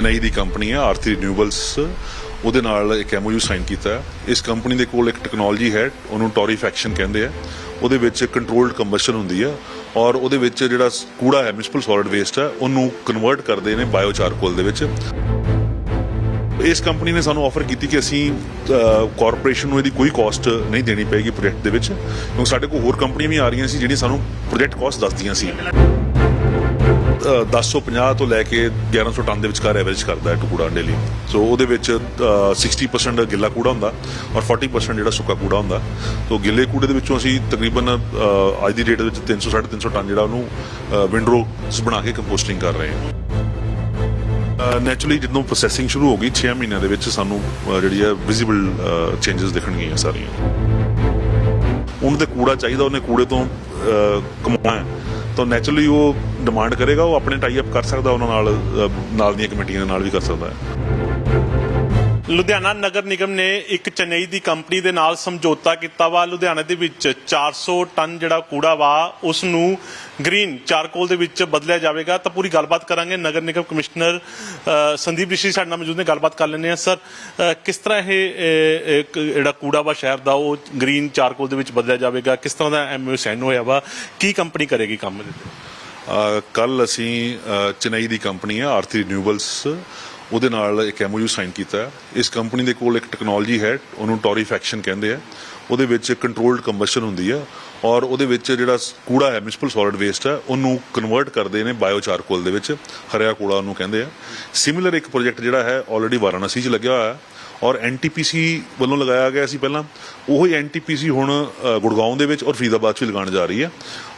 ਚੇਨਈ ਦੀ company ਹੈ ਆਰਥੀ ਰਿਨਿਊਬਲਸ ਉਹਦੇ ਨਾਲ ਇੱਕ ਐਮਓਯੂ ਸਾਈਨ ਕੀਤਾ ਇਸ ਕੰਪਨੀ ਦੇ ਕੋਲ ਇੱਕ ਟੈਕਨੋਲੋਜੀ ਹੈ, ਉਹਨੂੰ ਟੋਰੀਫੈਕਸ਼ਨ ਕਹਿੰਦੇ ਆ। ਉਹਦੇ ਵਿੱਚ ਕੰਟਰੋਲਡ ਕੰਬਸ਼ਨ ਹੁੰਦੀ ਹੈ ਔਰ ਉਹਦੇ ਵਿੱਚ ਜਿਹੜਾ ਕੂੜਾ ਹੈ ਮਿਊਨਿਸਪਲ ਸੋਲਿਡ ਵੇਸਟ ਹੈ, ਉਹਨੂੰ ਕਨਵਰਟ ਕਰਦੇ ਨੇ ਬਾਇਓ ਚਾਰਕੋਲ ਦੇ ਵਿੱਚ। ਇਸ ਕੰਪਨੀ ਨੇ ਸਾਨੂੰ ਆਫਰ ਕੀਤੀ ਕਿ ਅਸੀਂ ਕਾਰਪੋਰੇਸ਼ਨ ਨੂੰ ਇਹਦੀ ਕੋਈ ਕਾਸਟ ਨਹੀਂ ਦੇਣੀ ਪੈਗੀ ਪ੍ਰੋਜੈਕਟ ਦੇ ਵਿੱਚ। ਕਿਉਂਕਿ ਸਾਡੇ ਕੋਲ ਹੋਰ ਕੰਪਨੀਆਂ ਵੀ ਆ ਰਹੀਆਂ ਸੀ, ਜਿਹੜੀਆਂ ਸਾਨੂੰ ਪ੍ਰੋਜੈਕਟ ਕਾਸਟ ਦੱਸਦੀਆਂ ਸੀ। 1050 ਤੋਂ ਲੈ ਕੇ 1100 ਟਨ ਦੇ ਵਿਚਕਾਰ ਐਵਰੇਜ ਕਰਦਾ ਹੈ ਟੁਕੜਾ ਡੇਲੀ। ਸੋ ਉਹਦੇ ਵਿੱਚ ਅ, 60% ਗਿੱਲਾ ਕੂੜਾ ਹੁੰਦਾ ਔਰ 40% ਜਿਹੜਾ ਸੁੱਕਾ ਕੂੜਾ ਹੁੰਦਾ। ਸੋ ਗਿੱਲੇ ਕੂੜੇ ਦੇ ਵਿੱਚੋਂ ਅਸੀਂ ਤਕਰੀਬਨ ਅੱਜ ਦੀ ਡੇਟ ਵਿੱਚ 300 350 ਟਨ ਜਿਹੜਾ ਉਹਨੂੰ ਵਿੰਡਰੋਸ ਬਣਾ ਕੇ ਕੰਪੋਸਟਿੰਗ ਕਰ ਰਹੇ ਹਾਂ। ਨੈਚੁਰਲੀ ਜਦੋਂ ਪ੍ਰੋਸੈਸਿੰਗ ਸ਼ੁਰੂ ਹੋ ਗਈ 6 ਮਹੀਨਿਆਂ ਦੇ ਵਿੱਚ ਸਾਨੂੰ ਜਿਹੜੀ ਹੈ ਵਿਜ਼ੀਬਲ ਚੇਂਜਸ ਦਿਖਣਗੀਆਂ ਸਾਰੀਆਂ। ਉਹਨੂੰ ਤੇ ਕੂੜਾ ਚਾਹੀਦਾ ਉਹਨੇ ਕੂੜੇ ਤੋਂ ਕਮਾਉਣਾ ਤਾਂ ਨੈਚੁਰਲੀ ਉਹ ਡਿਮਾਂਡ ਕਰੇਗਾ, ਉਹ ਆਪਣੇ ਟਾਈ ਅਪ ਕਰ ਸਕਦਾ, ਉਹਨਾਂ ਨਾਲ ਨਾਲ ਦੀਆਂ ਕਮੇਟੀਆਂ ਦੇ ਨਾਲ ਵੀ ਕਰ ਸਕਦਾ ਹੈ। ਲੁਧਿਆਣਾ ਨਗਰ ਨਿਗਮ ਨੇ ਇੱਕ ਚੇਨਈ ਦੀ ਕੰਪਨੀ ਦੇ ਨਾਲ ਸਮਝੌਤਾ ਕੀਤਾ ਵਾ। ਲੁਧਿਆਣਾ ਦੇ ਵਿੱਚ 400 ਟਨ ਜਿਹੜਾ ਕੂੜਾ ਵਾ ਉਸ ਨੂੰ ਗ੍ਰੀਨ ਚਾਰਕੋਲ ਦੇ ਵਿੱਚ ਬਦਲਿਆ ਜਾਵੇਗਾ। ਤਾਂ ਪੂਰੀ ਗੱਲਬਾਤ ਕਰਾਂਗੇ। ਨਗਰ ਨਿਗਮ ਕਮਿਸ਼ਨਰ ਸੰਦੀਪ ਰਿਸ਼ੀ ਸਾਡੇ ਨਾਲ ਮੌਜੂਦ ਨੇ, ਗੱਲਬਾਤ ਕਰ ਲੈਂਦੇ ਆ ਸਰ ਕਿਸ ਤਰ੍ਹਾਂ ਇਹ ਜਿਹੜਾ ਕੂੜਾ ਵਾ ਸ਼ਹਿਰ ਦਾ, ਉਹ ਗ੍ਰੀਨ ਚਾਰਕੋਲ ਦੇ ਵਿੱਚ ਬਦਲਿਆ ਜਾਵੇਗਾ? ਕਿਸ ਤਰ੍ਹਾਂ ਦਾ ਐਮਓ ਸਾਈਨ ਹੋਇਆ ਵਾ? ਕੀ ਕੰਪਨੀ ਕਰੇਗੀ ਕੰਮ ਇਹਦੇ ਤੇ? ਕੱਲ ਅਸੀਂ ਚੇਨਈ ਦੀ ਕੰਪਨੀ ਹੈ ਆਰਥੀ ਰਿਨਿਊਬਲਸ ਉਹਦੇ ਨਾਲ ਇੱਕ ਐਮਓਯੂ ਸਾਈਨ ਕੀਤਾ ਹੈ। ਇਸ ਕੰਪਨੀ ਦੇ ਕੋਲ ਇੱਕ ਟੈਕਨੋਲੋਜੀ ਹੈ, ਉਹਨੂੰ ਟੋਰੀਫੈਕਸ਼ਨ ਕਹਿੰਦੇ ਆ। ਉਹਦੇ ਵਿੱਚ ਕੰਟਰੋਲਡ ਕੰਬਸ਼ਨ ਹੁੰਦੀ ਹੈ ਔਰ ਉਹਦੇ ਵਿੱਚ ਜਿਹੜਾ ਕੂੜਾ ਹੈ ਮਿਊਨਿਸਪਲ ਸੋਲਿਡ ਵੇਸਟ ਹੈ, ਉਹਨੂੰ ਕਨਵਰਟ ਕਰਦੇ ਨੇ ਬਾਇਓ ਚਾਰਕੋਲ ਦੇ ਵਿੱਚ, ਹਰਿਆ ਕੂੜਾ ਉਹਨੂੰ ਕਹਿੰਦੇ ਆ। ਸਿਮਿਲਰ ਇੱਕ ਪ੍ਰੋਜੈਕਟ ਜਿਹੜਾ ਹੈ ਆਲਰੇਡੀ ਵਾਰਾਣਸੀ 'ਚ ਲੱਗਿਆ ਹੋਇਆ ਹੈ ਔਰ ਐਨਟੀਪੀਸੀ ਵੱਲੋਂ ਲਗਾਇਆ ਗਿਆ ਸੀ ਪਹਿਲਾਂ। ਉਹ ਹੀ ਐਨਟੀਪੀਸੀ ਹੁਣ ਗੁੜਗਾਉਂ ਦੇ ਵਿੱਚ ਔਰ ਫਰੀਦਾਬਾਦ 'ਚ ਵੀ ਲਗਾਉਣ ਜਾ ਰਹੀ ਹੈ।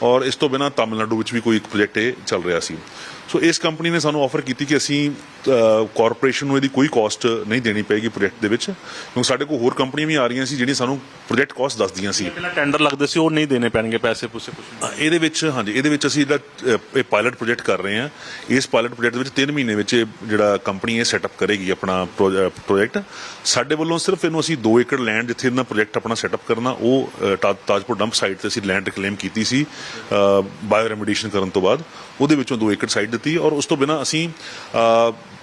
ਔਰ ਇਸ ਤੋਂ ਬਿਨਾਂ ਤਾਮਿਲਨਾਡੂ ਵਿੱਚ ਵੀ ਕੋਈ ਇੱਕ ਪ੍ਰੋਜੈਕਟ ਇਹ ਚੱਲ ਰਿਹਾ ਸੀ। ਸੋ ਇਸ ਕੰਪਨੀ ਨੇ ਸਾਨੂੰ ਆਫਰ ਕੀਤੀ ਕਿ ਅਸੀਂ ਕਾਰਪੋਰੇਸ਼ਨ ਨੂੰ ਇਹਦੀ ਕੋਈ ਕਾਸਟ ਨਹੀਂ ਦੇਣੀ ਪੈਗੀ ਪ੍ਰੋਜੈਕਟ ਦੇ ਵਿੱਚ। ਕਿਉਂਕਿ ਸਾਡੇ ਕੋਲ ਹੋਰ ਕੰਪਨੀਆਂ ਵੀ ਆ ਰਹੀਆਂ ਸੀ ਜਿਹੜੀਆਂ ਸਾਨੂੰ ਪ੍ਰੋਜੈਕਟ ਕਾਸਟ ਦੱਸਦੀਆਂ ਸੀ। ਪਹਿਲਾਂ ਟੈਂਡਰ ਲੱਗਦੇ ਸੀ ਉਹ ਨਹੀਂ ਦੇਣੇ ਪੈਣਗੇ ਪੈਸੇ ਪੂਸੇ ਕੁਝ ਇਹਦੇ ਵਿੱਚ ਹਾਂਜੀ ਇਹਦੇ ਵਿੱਚ ਅਸੀਂ ਜਿਹੜਾ ਇਹ ਪਾਇਲਟ ਪ੍ਰੋਜੈਕਟ ਕਰ ਰਹੇ ਹਾਂ। ਇਸ ਪਾਇਲਟ ਪ੍ਰੋਜੈਕਟ ਵਿੱਚ 3 ਮਹੀਨੇ ਵਿੱਚ ਇਹ ਜਿਹੜਾ ਕੰਪਨੀ ਇਹ ਸੈਟਅਪ ਕਰੇਗੀ ਆਪਣਾ ਪ੍ਰੋਜੈਕਟ ਸਾਡੇ ਵੱਲੋਂ ਸਿਰਫ ਇਹਨੂੰ ਅਸੀਂ 2 ਏਕੜ ਲੈਂਡ ਜਿੱਥੇ ਇਹਨਾਂ ਪ੍ਰੋਜੈਕਟ ਆਪਣਾ ਸੈਟਅਪ ਕਰਨਾ ਉਹ ਤਾਜਪੁਰ ਡੰਪ ਸਾਈਟ ਤੇ ਅਸੀਂ ਲੈਂਡ ਰਿਕਲੇਮ ਕੀਤੀ ਸੀ ਬਾਇਓ ਰੈਮੀਡੀਏਸ਼ਨ ਕਰਨ ਤੋਂ ਬਾਅਦ। ਉਹਦੇ ਵਿੱਚੋਂ 2 ਏਕੜ ਸਾਈਟ ਦਿੱਤੀ ਔਰ ਉਸ ਤੋਂ ਬਿਨਾਂ ਅਸੀਂ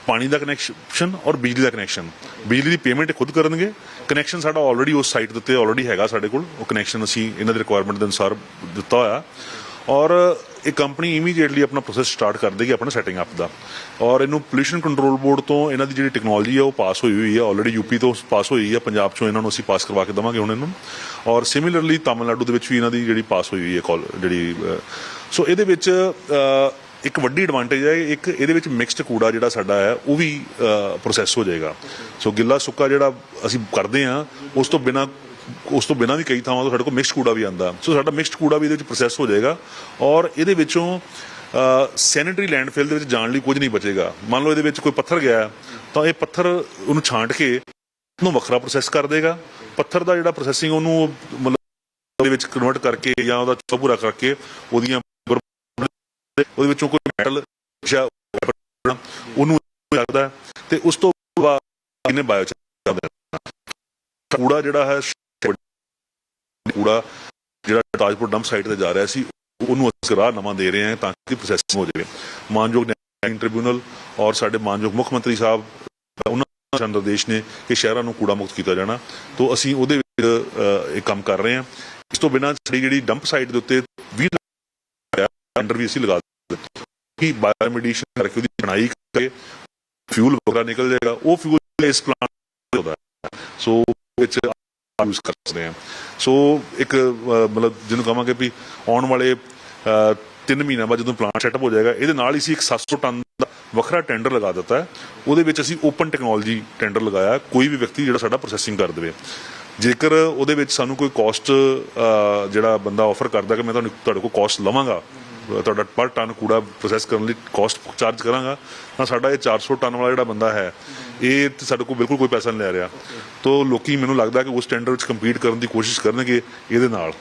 ਪਾਣੀ ਦਾ ਕਨੈਕਸ਼ਨ ਔਰ ਬਿਜਲੀ ਦਾ ਕਨੈਕਸ਼ਨ ਬਿਜਲੀ ਦੀ ਪੇਮੈਂਟ ਖੁਦ ਕਰਨਗੇ। ਕਨੈਕਸ਼ਨ ਸਾਡਾ ਆਲਰੇਡੀ ਉਸ ਸਾਈਟ ਦੇ ਉੱਤੇ ਆਲਰੇਡੀ ਹੈਗਾ ਸਾਡੇ ਕੋਲ। ਉਹ ਕਨੈਕਸ਼ਨ ਅਸੀਂ ਇਹਨਾਂ ਦੇ ਰਿਕੁਆਇਰਮੈਂਟ ਦੇ ਅਨੁਸਾਰ ਦਿੱਤਾ ਹੋਇਆ। ਔਰ ਇਹ ਕੰਪਨੀ ਇਮੀਡੀਏਟਲੀ ਆਪਣਾ ਪ੍ਰੋਸੈਸ ਸਟਾਰਟ ਕਰ ਦੇਗੀ ਆਪਣਾ ਸੈਟਿੰਗ ਅਪ ਦਾ। ਔਰ ਇਹਨੂੰ ਪੋਲੂਸ਼ਨ ਕੰਟਰੋਲ ਬੋਰਡ ਤੋਂ ਇਹਨਾਂ ਦੀ ਜਿਹੜੀ ਟੈਕਨੋਲੋਜੀ ਹੈ ਉਹ ਪਾਸ ਹੋਈ ਹੋਈ ਹੈ ਆਲਰੇਡੀ ਯੂਪੀ ਤੋਂ ਪਾਸ ਹੋਈ ਹੈ ਪੰਜਾਬ ਚੋਂ ਇਹਨਾਂ ਨੂੰ ਅਸੀਂ ਪਾਸ ਕਰਵਾ ਕੇ ਦਵਾਂਗੇ ਹੁਣ ਇਹਨਾਂ। ਨੂੰ ਔਰ ਸਿਮਿਲਰਲੀ ਤਾਮਿਲਨਾਡੂ ਦੇ ਵਿੱਚ ਵੀ ਇਹਨਾਂ ਦੀ ਜਿਹੜੀ ਪਾਸ ਹੋਈ ਹੋਈ ਹੈ ਕਾਲ ਜਿਹੜੀ ਸੋ ਇਹਦੇ ਵਿੱਚ ਇੱਕ ਵੱਡੀ ਐਡਵਾਂਟੇਜ ਹੈ, ਇੱਕ ਇਹਦੇ ਵਿੱਚ ਮਿਕਸਡ ਕੂੜਾ ਜਿਹੜਾ ਸਾਡਾ ਹੈ, ਉਹ ਵੀ ਪ੍ਰੋਸੈਸ ਹੋ ਜਾਏਗਾ। ਸੋ ਗਿੱਲਾ ਸੁੱਕਾ ਜਿਹੜਾ ਅਸੀਂ ਕਰਦੇ ਆ ਉਸ ਤੋਂ ਬਿਨਾ, ਉਸ ਤੋਂ ਬਿਨਾ ਵੀ ਕਈ ਥਾਵਾਂ ਤੋਂ ਸਾਡੇ ਕੋਲ ਮਿਕਸਡ ਕੂੜਾ ਵੀ ਆਂਦਾ ਸੋ ਸਾਡਾ ਮਿਕਸਡ ਕੂੜਾ ਵੀ ਇਹਦੇ ਵਿੱਚ ਪ੍ਰੋਸੈਸ ਹੋ ਜਾਏਗਾ ਔਰ ਇਹਦੇ ਵਿੱਚੋਂ ਸੈਨੇਟਰੀ ਲੈਂਡਫਿਲ ਦੇ ਵਿੱਚ ਜਾਣ ਲਈ ਕੁਝ ਨਹੀਂ ਬਚੇਗਾ। ਮੰਨ ਲਓ ਇਹਦੇ ਵਿੱਚ ਕੋਈ ਪੱਥਰ ਗਿਆ, ਤਾਂ ਇਹ ਪੱਥਰ ਉਹਨੂੰ ਛਾਂਟ ਕੇ ਉਹਨੂੰ ਵੱਖਰਾ ਪ੍ਰੋਸੈਸ ਕਰ ਦੇਗਾ। ਪੱਥਰ ਦਾ ਜਿਹੜਾ ਪ੍ਰੋਸੈਸਿੰਗ ਉਹਨੂੰ, ਮਤਲਬ ਉਹਦੇ ਵਿੱਚ ਕਨਵਰਟ ਕਰਕੇ ਜਾਂ ਉਹਦਾ ਚੌਪੂਰਾ ਕਰਕੇ ਉਹਦੀਆਂ ਉਹਦੇ ਵਿੱਚੋਂ ਕੋਈ ਮੈਟਲ ਜਾਂ ਉਹਨੂੰ ਲੱਗਦਾ ਤੇ ਉਸ ਤੋਂ ਬਾਅਦ ਇਹਨੇ ਬਾਇਓ ਚੱਲਦਾ ਕੂੜਾ ਜਿਹੜਾ ਹੈ ਕੂੜਾ ਜਿਹੜਾ ਤਾਜਪੁਰ ਡੰਪ ਸਾਈਟ ਤੇ ਜਾ ਰਿਹਾ ਸੀ, ਉਹਨੂੰ ਅਸੀਂ ਰਾਹ ਨਵਾਂ ਦੇ ਰਹੇ ਹਾਂ ਤਾਂ ਕਿ ਪ੍ਰੋਸੈਸਿੰਗ ਹੋ ਜਾਵੇ। ਮਾਨਯੋਗ ਨਿਆਂ ਟ੍ਰਿਬਿਊਨਲ ਔਰ ਸਾਡੇ ਮਾਨਯੋਗ ਮੁੱਖ ਮੰਤਰੀ ਸਾਹਿਬ, ਉਹਨਾਂ ਦੇ ਨਿਰਦੇਸ਼ ਨੇ ਕਿ ਸ਼ਹਿਰਾਂ ਨੂੰ ਕੂੜਾ ਮੁਕਤ ਕੀਤਾ ਜਾਣਾ। ਤੋਂ ਅਸੀਂ ਉਹਦੇ ਵਿੱਚ ਇਹ ਕੰਮ ਕਰ ਰਹੇ ਹਾਂ। ਇਸ ਤੋਂ ਬਿਨਾਂ ਸਾਡੀ ਜਿਹੜੀ ਡੰਪ ਸਾਈਟ ਦੇ ਉੱਤੇ 20 ਅੰਡਰ ਵੀ ਅਸੀਂ ਲਗਾ ਕਿ ਬਾਇਓਮੈਡੀਸ਼ਨ ਕਰਕੇ ਉਹਦੀ ਬਣਾਈ ਕਰਕੇ ਫਿਊਲ ਵਗੈਰਾ ਨਿਕਲ ਜਾਏਗਾ, ਉਹ ਫਿਊਲ ਇਸ ਪਲਾਂਟ ਹੁੰਦਾ ਸੋ ਵਿੱਚ ਯੂਜ਼ ਕਰ ਸਕਦੇ ਹਾਂ। ਸੋ ਇੱਕ ਮਤਲਬ ਜਿਹਨੂੰ ਕਹਾਂਗੇ ਵੀ ਆਉਣ ਵਾਲੇ 3 ਮਹੀਨਿਆਂ ਬਾਅਦ ਜਦੋਂ ਪਲਾਂਟ ਸੈਟਅਪ ਹੋ ਜਾਏਗਾ, ਇਹਦੇ ਨਾਲ ਹੀ ਅਸੀਂ ਇੱਕ 700 ਟਨ ਦਾ ਵੱਖਰਾ ਟੈਂਡਰ ਲਗਾ ਦਿੱਤਾ ਉਹਦੇ ਵਿੱਚ ਅਸੀਂ ਓਪਨ ਟੈਕਨੋਲੋਜੀ ਟੈਂਡਰ ਲਗਾਇਆ, ਕੋਈ ਵੀ ਵਿਅਕਤੀ ਜਿਹੜਾ ਸਾਡਾ ਪ੍ਰੋਸੈਸਿੰਗ ਕਰ ਦੇਵੇ। ਜੇਕਰ ਉਹਦੇ ਵਿੱਚ ਸਾਨੂੰ ਕੋਈ ਕਾਸਟ ਜਿਹੜਾ ਬੰਦਾ ਆਫਰ ਕਰਦਾ ਕਿ ਮੈਂ ਤੁਹਾਨੂੰ ਤੁਹਾਡੇ ਕੋਲ ਕਾਸਟ ਲਵਾਂਗਾ ਤੁਹਾਡਾ ਪਰ ਟਨ ਕੂੜਾ ਪ੍ਰੋਸੈਸ ਕਰਨ ਲਈ ਕਾਸਟ ਚਾਰਜ ਕਰਾਂਗਾ ਤਾਂ ਸਾਡਾ ਇਹ 400 ਟਨ ਵਾਲਾ ਜਿਹੜਾ ਬੰਦਾ ਹੈ ਇਹ ਸਾਡੇ ਕੋਲ ਬਿਲਕੁਲ ਕੋਈ ਪੈਸਾ ਨਹੀਂ ਲੈ ਰਿਹਾ। ਤੋਂ ਲੋਕੀ ਮੈਨੂੰ ਲੱਗਦਾ ਕਿ ਉਸ ਟੈਂਡਰ ਵਿੱਚ ਕੰਪੀਟ ਕਰਨ ਦੀ ਕੋਸ਼ਿਸ਼ ਕਰਨਗੇ ਇਹਦੇ ਨਾਲ।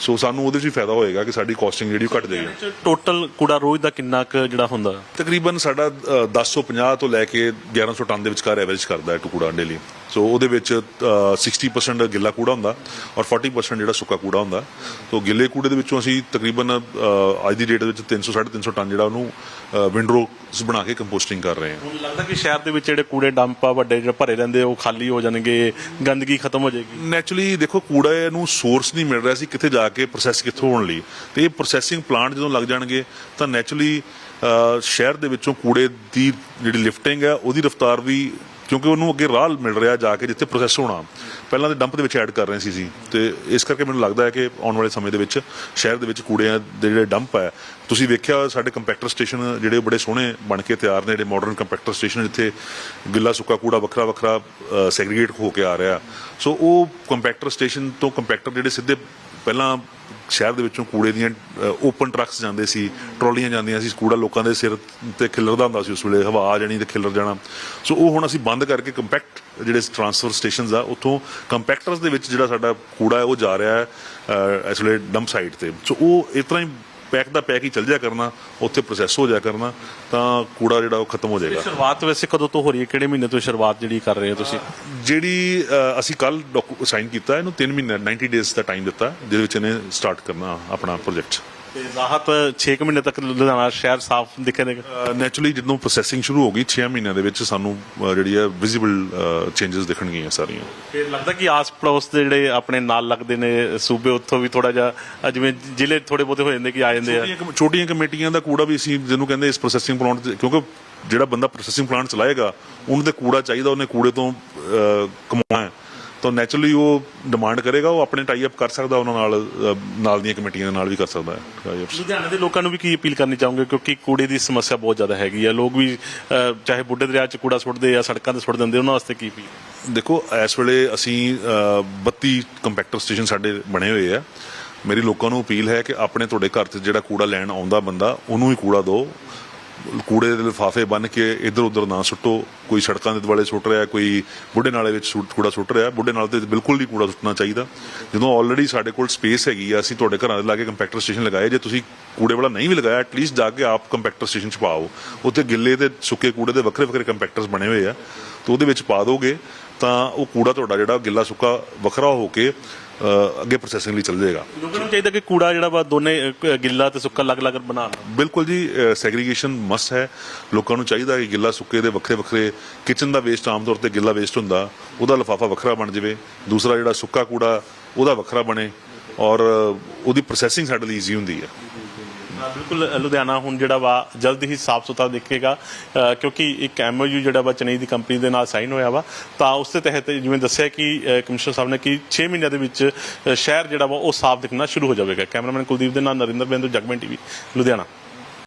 ਸੋ ਸਾਨੂੰ ਉਹਦੇ 'ਚ ਵੀ ਫਾਇਦਾ ਹੋਏਗਾ ਕਿ ਸਾਡੀ ਕਾਸਟਿੰਗ ਜਿਹੜੀ ਘਟ ਜਾਏਗੀ ਟੋਟਲ ਕੂੜਾ ਰੋਜ਼ ਦਾ ਕਿੰਨਾ ਕੁ ਜਿਹੜਾ ਹੁੰਦਾ? ਤਕਰੀਬਨ ਸਾਡਾ ਅ, 1050 ਤੋਂ ਲੈ ਕੇ 1100 ਟਨ ਦੇ ਵਿਚਕਾਰ ਐਵਰੇਜ ਕਰਦਾ ਹੈ ਟੁਕੜਾ ਡੇਲੀ ਸੋ ਉਹਦੇ ਵਿੱਚ ਅ, 60% ਗਿੱਲਾ ਕੂੜਾ ਹੁੰਦਾ ਔਰ 40% ਜਿਹੜਾ ਸੁੱਕਾ ਕੂੜਾ ਹੁੰਦਾ। ਸੋ ਗਿੱਲੇ ਕੂੜੇ ਦੇ ਵਿੱਚੋਂ ਅਸੀਂ ਤਕਰੀਬਨ ਅੱਜ ਦੀ ਡੇਟ ਦੇ ਵਿੱਚ 300 350 ਟਨ ਜਿਹੜਾ ਉਹਨੂੰ ਵਿੰਡਰੋਸ ਬਣਾ ਕੇ ਕੰਪੋਸਟਿੰਗ ਕਰ ਰਹੇ ਹਾਂ। ਹੁਣ ਲੱਗਦਾ ਕਿ ਸ਼ਹਿਰ ਦੇ ਵਿੱਚ ਜਿਹੜੇ ਕੂੜੇ ਡੰਪ ਆ ਵੱਡੇ ਜਿਹੜੇ ਭਰੇ ਰਹਿੰਦੇ ਉਹ ਖਾਲੀ ਹੋ ਜਾਣਗੇ ਗੰਦਗੀ ਖਤਮ ਹੋ ਜਾਏਗੀ। ਨੈਚੁਰਲੀ ਦੇਖੋ ਕੂੜਾ ਨੂੰ ਸੋਰਸ ਨਹੀਂ ਮਿਲ ਰਿਹਾ ਸੀ ਕਿੱਥੇ ਜਾ ਕੇ ਪ੍ਰੋਸੈਸ ਕਿੱਥੋਂ ਹੋਣ ਲਈ। ਤੇ ਇਹ ਪ੍ਰੋਸੈਸਿੰਗ ਪਲਾਂਟ ਜਦੋਂ ਲੱਗ ਜਾਣਗੇ ਤਾਂ ਨੈਚੁਰਲੀ ਸ਼ਹਿਰ ਦੇ ਵਿੱਚੋਂ ਕੂੜੇ ਦੀ ਜਿਹੜੀ ਲਿਫਟਿੰਗ ਹੈ ਉਹਦੀ ਰਫ਼ਤਾਰ ਵੀ ਕਿਉਂਕਿ ਉਹਨੂੰ ਅੱਗੇ ਰਾਹ ਮਿਲ ਰਿਹਾ ਜਾ ਕੇ ਜਿੱਥੇ ਪ੍ਰੋਸੈਸ ਹੋਣਾ। ਪਹਿਲਾਂ ਤੇ ਡੰਪ ਦੇ ਵਿੱਚ ਐਡ ਕਰ ਰਹੇ ਸੀ ਸੀ ਤੇ ਇਸ ਕਰਕੇ ਮੈਨੂੰ ਲੱਗਦਾ ਹੈ ਕਿ ਆਉਣ ਵਾਲੇ ਸਮੇਂ ਦੇ ਵਿੱਚ ਸ਼ਹਿਰ ਦੇ ਵਿੱਚ ਕੂੜਿਆਂ ਦੇ ਜਿਹੜੇ ਡੰਪ ਹੈ, ਤੁਸੀਂ ਵੇਖਿਆ ਸਾਡੇ ਕੰਪੈਕਟਰ ਸਟੇਸ਼ਨ ਜਿਹੜੇ ਬੜੇ ਸੋਹਣੇ ਬਣ ਕੇ ਤਿਆਰ ਨੇ, ਜਿਹੜੇ ਮਾਡਰਨ ਕੰਪੈਕਟਰ ਸਟੇਸ਼ਨ ਜਿੱਥੇ ਗਿੱਲਾ ਸੁੱਕਾ ਕੂੜਾ ਵੱਖਰਾ ਵੱਖਰਾ ਸੈਗਰੀਗੇਟ ਹੋ ਕੇ ਆ ਰਿਹਾ। ਸੋ ਉਹ ਕੰਪੈਕਟਰ ਸਟੇਸ਼ਨ ਤੋਂ ਕੰਪੈਕਟਰ ਜਿਹੜੇ ਸਿੱਧੇ ਪਹਿਲਾਂ ਸ਼ਹਿਰ ਦੇ ਵਿੱਚੋਂ ਕੂੜੇ ਦੀਆਂ ਓਪਨ ਟਰੱਕਸ ਜਾਂਦੇ ਸੀ, ਟਰਾਲੀਆਂ ਜਾਂਦੀਆਂ ਸੀ, ਕੂੜਾ ਲੋਕਾਂ ਦੇ ਸਿਰ ਤੇ ਖਿਲਰਦਾ ਹੁੰਦਾ ਸੀ ਉਸ ਵੇਲੇ, ਹਵਾ ਆ ਜਾਣੀ ਤੇ ਖਿਲਰ ਜਾਣਾ। ਸੋ ਉਹ ਹੁਣ ਅਸੀਂ ਬੰਦ ਕਰਕੇ ਕੰਪੈਕਟ ਜਿਹੜੇ ਟਰਾਂਸਫਰ ਸਟੇਸ਼ਨਸ ਆ, ਉੱਥੋਂ ਕੰਪੈਕਟਰਸ ਦੇ ਵਿੱਚ ਜਿਹੜਾ ਸਾਡਾ ਕੂੜਾ ਹੈ, ਉਹ ਜਾ ਰਿਹਾ ਹੈ ਇਸ ਵੇਲੇ ਡੰਪ ਸਾਈਟ ਤੇ। ਸੋ ਉਹ ਇਸ ਤਰ੍ਹਾਂ ਹੀ ਪੈਕ ਦਾ ਪੈਕ ਹੀ ਚੱਲ ਜਾ ਕਰਨਾ ਉੱਥੇ ਪ੍ਰੋਸੈਸ ਹੋ ਜਾ ਕਰਨਾ ਤਾਂ ਕੂੜਾ ਜਿਹੜਾ ਉਹ ਖਤਮ ਹੋ ਜਾਏਗਾ। ਸ਼ੁਰੂਆਤ ਵੈਸੇ ਕਦੋਂ ਤੋਂ ਹੋ ਰਹੀ ਹੈ? ਕਿਹੜੇ ਮਹੀਨੇ ਤੋਂ ਸ਼ੁਰੂਆਤ ਜਿਹੜੀ ਕਰ ਰਹੇ ਹੋ ਤੁਸੀਂ? ਜਿਹੜੀ ਅ, ਅਸੀਂ ਕੱਲ ਸਾਈਨ ਕੀਤਾ ਇਹਨੂੰ 3 ਮਹੀਨੇ 90 ਡੇਜ਼ ਦਾ ਟਾਈਮ ਦਿੱਤਾ ਜਿਹਦੇ ਵਿੱਚ ਇਹਨੇ ਸਟਾਰਟ ਕਰਨਾ ਆਪਣਾ ਪ੍ਰੋਜੈਕਟ ਤੇ ਰਾਹਤ 6 ਮਹੀਨੇ ਤੱਕ ਲੁਧਿਆਣਾ ਸ਼ਹਿਰ ਸਾਫ਼ ਦਿਖੇਗਾ ਨੈਚੁਰਲੀ ਜਦੋਂ ਪ੍ਰੋਸੈਸਿੰਗ ਸ਼ੁਰੂ ਹੋ ਗਈ 6 ਮਹੀਨਿਆਂ ਦੇ ਵਿੱਚ ਸਾਨੂੰ ਜਿਹੜੀ ਹੈ ਵਿਜ਼ੀਬਲ ਚੇਂਜਸ ਦਿਖਣਗੀਆਂ ਸਾਰੀਆਂ। ਤੇ ਲੱਗਦਾ ਕਿ ਆਸ ਪੜੋਸ ਦੇ ਜਿਹੜੇ ਆਪਣੇ ਨਾਲ ਲੱਗਦੇ ਨੇ ਸੂਬੇ ਉੱਥੋਂ ਵੀ ਥੋੜਾ ਜਿਹਾ ਜਿਵੇਂ ਜ਼ਿਲ੍ਹੇ ਥੋੜੇ ਬਹੁਤੇ ਹੋ ਜਾਂਦੇ ਕਿ ਆ ਜਾਂਦੇ ਆ। ਛੋਟੀਆਂ ਕਮ- ਛੋਟੀਆਂ ਕਮੇਟੀਆਂ ਦਾ ਕੂੜਾ ਵੀ ਅਸੀਂ ਜਿਹਨੂੰ ਕਹਿੰਦੇ ਇਸ ਪ੍ਰੋਸੈਸਿੰਗ ਪਲਾਂਟ ਕਿਉਂਕਿ ਜਿਹੜਾ ਬੰਦਾ ਪ੍ਰੋਸੈਸਿੰਗ ਪਲਾਂਟ ਚਲਾਏਗਾ ਉਹਨੂੰ ਤੇ ਕੂੜਾ ਚਾਹੀਦਾ ਉਹਨੇ ਕੂੜੇ ਤੋਂ ਕਮਾਉਣਾ ਹੈ। ਤਾਂ ਨੈਚੁਰਲੀ ਉਹ ਡਿਮਾਂਡ ਕਰੇਗਾ ਉਹ ਆਪਣੇ ਟਾਈ ਅਪ ਕਰ ਸਕਦਾ ਉਹਨਾਂ ਨਾਲ ਨਾਲ ਦੀਆਂ ਕਮੇਟੀਆਂ ਦੇ ਨਾਲ ਵੀ ਕਰ ਸਕਦਾ ਹੈ। ਲੁਧਿਆਣੇ ਦੇ ਲੋਕਾਂ ਨੂੰ ਵੀ ਕੀ ਅਪੀਲ ਕਰਨੀ ਚਾਹੋਗੇ? ਕਿਉਂਕਿ ਕੂੜੇ ਦੀ ਸਮੱਸਿਆ ਬਹੁਤ ਜ਼ਿਆਦਾ ਹੈਗੀ ਆ। ਲੋਕ ਵੀ ਚਾਹੇ ਬੁੱਢੇ ਦਰਿਆ 'ਚ ਕੂੜਾ ਸੁੱਟਦੇ ਆ ਸੜਕਾਂ ਤੇ ਸੁੱਟ ਦਿੰਦੇ ਉਹਨਾਂ ਵਾਸਤੇ ਕੀ ਅਪੀਲ? ਦੇਖੋ ਇਸ ਵੇਲੇ ਅਸੀਂ ਅ, 32 ਕੰਪੈਕਟਰ ਸਟੇਸ਼ਨ ਸਾਡੇ ਬਣੇ ਹੋਏ ਆ। ਮੇਰੀ ਲੋਕਾਂ ਨੂੰ ਅਪੀਲ ਹੈ ਕਿ ਆਪਣੇ ਤੁਹਾਡੇ ਘਰ 'ਚ ਜਿਹੜਾ ਕੂੜਾ ਲੈਣ ਆਉਂਦਾ ਬੰਦਾ ਉਹਨੂੰ ਹੀ ਕੂੜਾ ਦਿਓ। ਕੂੜੇ ਦੇ ਲਿਫਾਫੇ ਬੰਨ ਕੇ ਇੱਧਰ ਉੱਧਰ ਨਾ ਸੁੱਟੋ। ਕੋਈ ਸੜਕਾਂ ਦੇ ਦੁਆਲੇ ਸੁੱਟ ਰਿਹਾ, ਕੋਈ ਬੁੱਢੇ ਨਾਲੇ ਵਿੱਚ ਸੁੱਟ- ਕੂੜਾ ਸੁੱਟ ਰਿਹਾ, ਬੁੱਢੇ ਨਾਲੇ ਤੇ ਬਿਲਕੁਲ ਨਹੀਂ ਕੂੜਾ ਸੁੱਟਣਾ ਚਾਹੀਦਾ। ਜਦੋਂ ਆਲਰੇਡੀ ਸਾਡੇ ਕੋਲ ਸਪੇਸ ਹੈਗੀ ਆ, ਅਸੀਂ ਤੁਹਾਡੇ ਘਰਾਂ ਦੇ ਲਾਗੇ ਕੰਪੈਕਟਰ ਸਟੇਸ਼ਨ ਲਗਾਏ। ਜੇ ਤੁਸੀਂ ਕੂੜੇ ਵਾਲਾ ਨਹੀਂ ਵੀ ਲਗਾਇਆ ਐਟਲੀਸਟ ਜਾ ਕੇ ਆਪ ਕੰਪੈਕਟਰ ਸਟੇਸ਼ਨ 'ਚ ਪਾਓ। ਉੱਥੇ ਗਿੱਲੇ ਤੇ ਸੁੱਕੇ ਕੂੜੇ ਦੇ ਵੱਖਰੇ ਵੱਖਰੇ ਕੰਪੈਕਟਰਸ ਬਣੇ ਹੋਏ ਆ। ਤੇ ਉਹਦੇ ਵਿੱਚ ਪਾ ਦੋਗੇ, ਤਾਂ ਉਹ ਕੂੜਾ ਤੁਹਾਡਾ ਜਿਹੜਾ ਗਿੱਲਾ ਸੁੱਕਾ ਵੱਖਰਾ ਹੋ ਕੇ ਅੱਗੇ ਪ੍ਰੋਸੈਸਿੰਗ ਲਈ ਚੱਲ ਜਾਏਗਾ। ਲੋਕਾਂ ਨੂੰ ਚਾਹੀਦਾ ਕਿ ਕੂੜਾ ਜਿਹੜਾ ਵਾ ਦੋਨੇ ਅ, ਗਿੱਲਾ ਤੇ ਸੁੱਕਾ ਅਲੱਗ-ਅਲੱਗ ਬਣਾਉਣ ਬਿਲਕੁਲ ਜੀ ਸੈਗਰੀਗੇਸ਼ਨ ਮਸਟ ਹੈ। ਲੋਕਾਂ ਨੂੰ ਚਾਹੀਦਾ ਕਿ ਗਿੱਲਾ ਸੁੱਕੇ ਦੇ ਵੱਖਰੇ ਵੱਖਰੇ ਕਿਚਨ ਦਾ ਵੇਸਟ ਆਮ ਤੌਰ ਤੇ ਗਿੱਲਾ ਵੇਸਟ ਹੁੰਦਾ। ਉਹਦਾ ਲਿਫਾਫਾ ਵੱਖਰਾ ਬਣ ਜਾਵੇ। ਦੂਸਰਾ ਜਿਹੜਾ ਸੁੱਕਾ ਕੂੜਾ ਉਹਦਾ ਵੱਖਰਾ ਬਣੇ। ਔਰ ਅ, ਉਹਦੀ ਪ੍ਰੋਸੈਸਿੰਗ ਸਾਡੇ ਲਈ ਈਜ਼ੀ ਹੁੰਦੀ ਹਾਂ, ਬਿਲਕੁਲ ਲੁਧਿਆਣਾ ਹੁਣ ਜਿਹੜਾ ਵਾ ਜਲਦ ਹੀ ਸਾਫ਼ ਸੁਥਰਾ ਦੇਖੇਗਾ ਕਿਉਂਕਿ ਇੱਕ ਐਮਓਯੂ ਜਿਹੜਾ ਵਾ ਚੇਨਈ ਦੀ ਕੰਪਨੀ ਦੇ ਨਾਲ ਸਾਈਨ ਹੋਇਆ ਵਾ, ਤਾਂ ਉਸ ਦੇ ਤਹਿਤ ਜਿਵੇਂ ਦੱਸਿਆ ਕਿ ਕਮਿਸ਼ਨਰ ਸਾਹਿਬ ਨੇ ਕਿ 6 ਮਹੀਨਿਆਂ ਦੇ ਵਿੱਚ ਸ਼ਹਿਰ ਜਿਹੜਾ ਵਾ ਉਹ ਸਾਫ਼ ਦਿਖਣਾ ਸ਼ੁਰੂ ਹੋ ਜਾਵੇਗਾ। ਕੈਮਰਾਮੈਨ ਕੁਲਦੀਪ ਦੇ ਨਾਲ ਨਰਿੰਦਰ ਬੇਂਦੂ, ਜਗਮਨ ਟੀਵੀ, ਲੁਧਿਆਣਾ।